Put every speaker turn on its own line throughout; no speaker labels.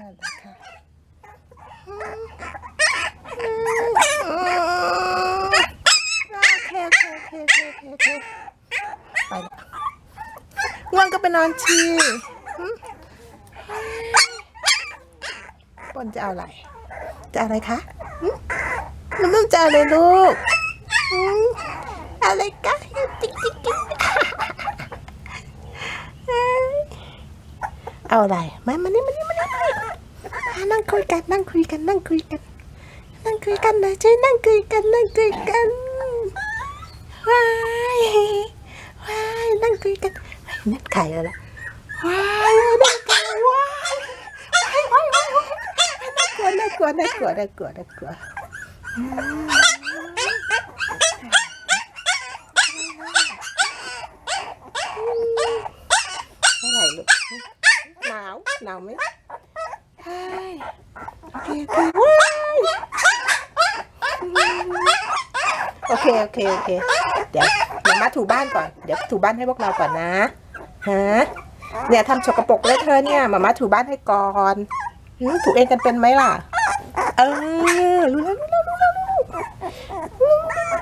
นั่นแหละค่ะโอเคโอเคโอเคโอเคโอเคไปละง่วงก็ไปนอนชีปนจะเอาอะไร จะอะไรคะน้ำนุ่มจะอะไรลูกอะไรกะจิ๊กจิ๊กจิ๊กเอ้ยเอาอะไรมามานี่มานี่ อะนั่งคุยกันนั่งคุยกันนั่งคุยกัน นั่งคุยกันนะช่วยนั่งคุยกันนั่งคุยกันว้ายว้ายนั่งคุยกันนั่นไข่แล้วล่ะว้ายนั่งไข่ว้ายว้ายว้ายว้ายน่ากลัวน่ากลัวน่ากลัวน่ากลัวน่ากลัวอืมอะไรลูกหนาวหนาวไหมใช่ โอเคโอเคโอเคโอเคโอเค เดี๋ยวมามาถูบ้านก่อน เดี๋ยวถูบ้านให้พวกเราก่อนนะ ฮะ เนี่ยทำสกปรกเลยเธอเนี่ย มามาถูบ้านให้ก่อนถูเองกันเป็นไหมล่ะ เออ รู้แล้วรู้แล้วรู้แล้วรู้แล้ว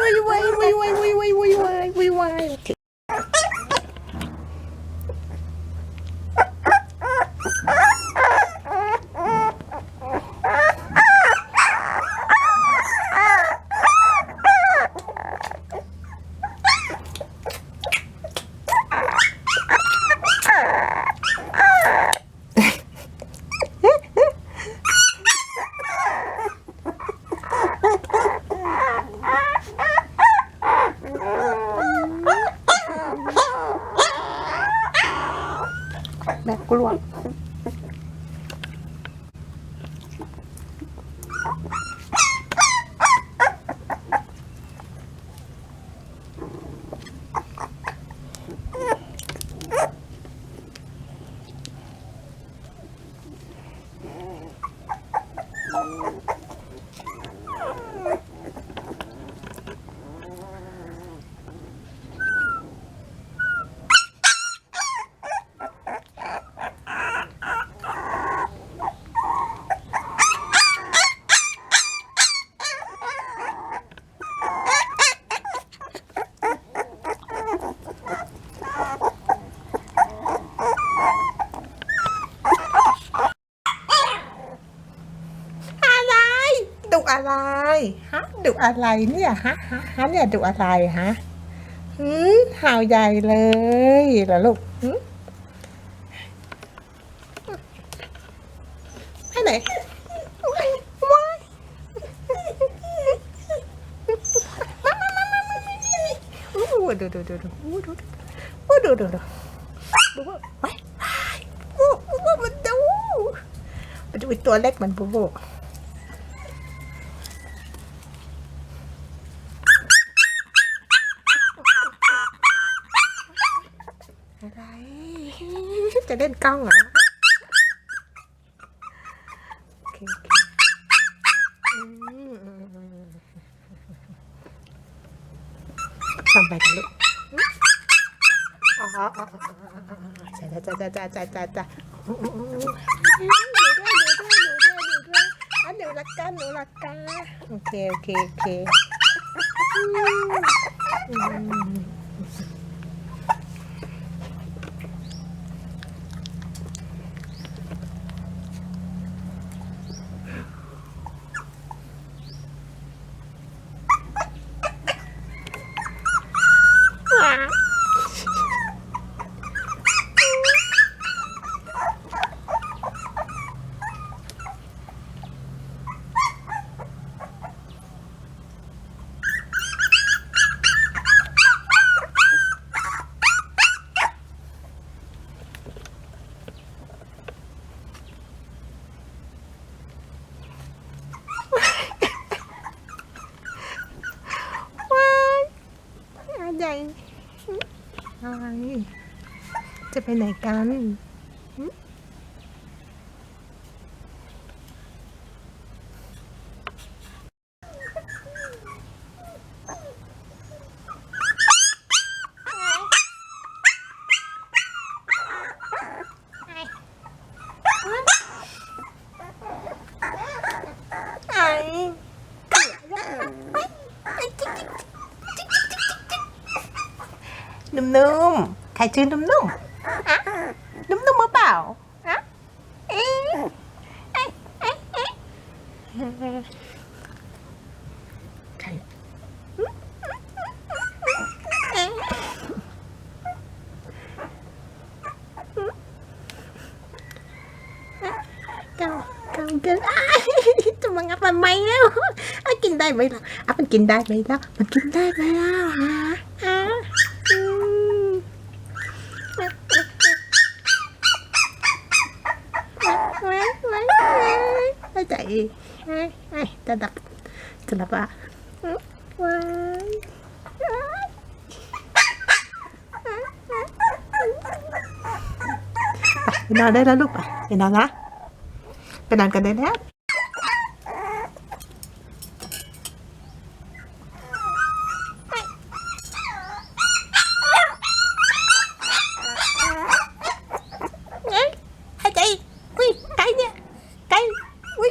วายวายวายวายวายวายวายวายวาย กลัวอะไร ดุอะไรฮะดุอะไรเนี่ยฮะฮะฮะเนี่ยดุอะไรฮะหืมห่าวใหญ่เลยเหรอลูกหืมไปไหนว้ายว้ายมามามามามามาดูดูดูดูดูดูดูดูดูดูว่าว้ายว้ายอู้อู้มันดูมันดูไอ้ตัวเล็กมันบูบูอะ จะเล่นกล้องเหรอโอเคโอเคทำไปกันลูกอ๋ออ๋ออ๋ออ๋ออ๋อจ้าจ้าจ้าจ้าจ้าจ้าจ้าหนูด้วยหนูด้วยหนูด้วยหนูด้วยอะหนูรักกันหนูรักกันโอเคโอเคโอเค อะไรอะไร จะไปไหนกันหึ นุ่มๆ ใครชื่อนุ่มๆอะนุ่มๆหรือเปล่าอะเอ๊ะเอ๊ะเอ๊ะเอ๊ะใครเก้าเก้าเกินอ้ายจะมางับมันไหมแล้วอะกินได้ไหมล่ะอะมันกินได้ไหมล่ะมันกินได้ไหมล่ะฮะอะอืมไว้ไว้ไว้ ไว้ใจไว้ไว้จะดับจะดับอะไว้ไปนอนได้แล้วลูกไปไปนอนนะไปนอนกันได้แล้ว เอ้ยหายใจอุ้ยไก่เนี่ยไก่อุ้ย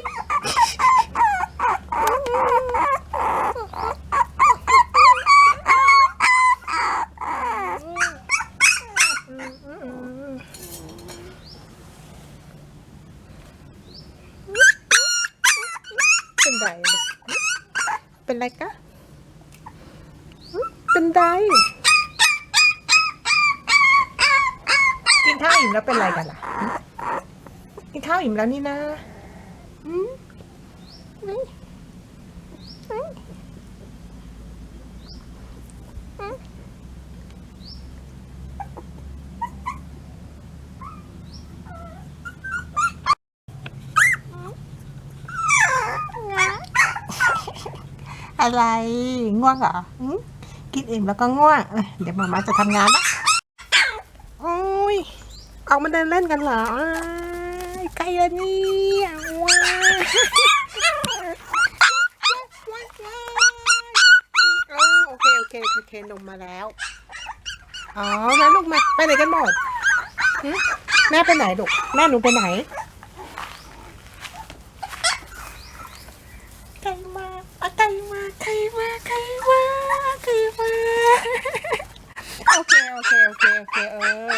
เป็นไรลูกเป็นไรกะ เป็นไร กินข้าวอิ่มแล้วเป็นไรกันล่ะ กินข้าวอิ่มแล้วนี่นะอืมอืมอืมอืมอะไรง่วงเหรออืม กินอิ่มแล้วก็ง่วงเอ้ยเดี๋ยวมามาจะทำงานละโอ้ยออกมาเดินเล่นกันเหรออ้ายไกลแล้วนี่ว้าวอ๋อโอเคโอเคโอเคนมมาแล้ว อ๋อมาลูกมา ไปไหนกันหมดแม่ไปไหนลูกแม่หนูไปไหน คโอเคเออ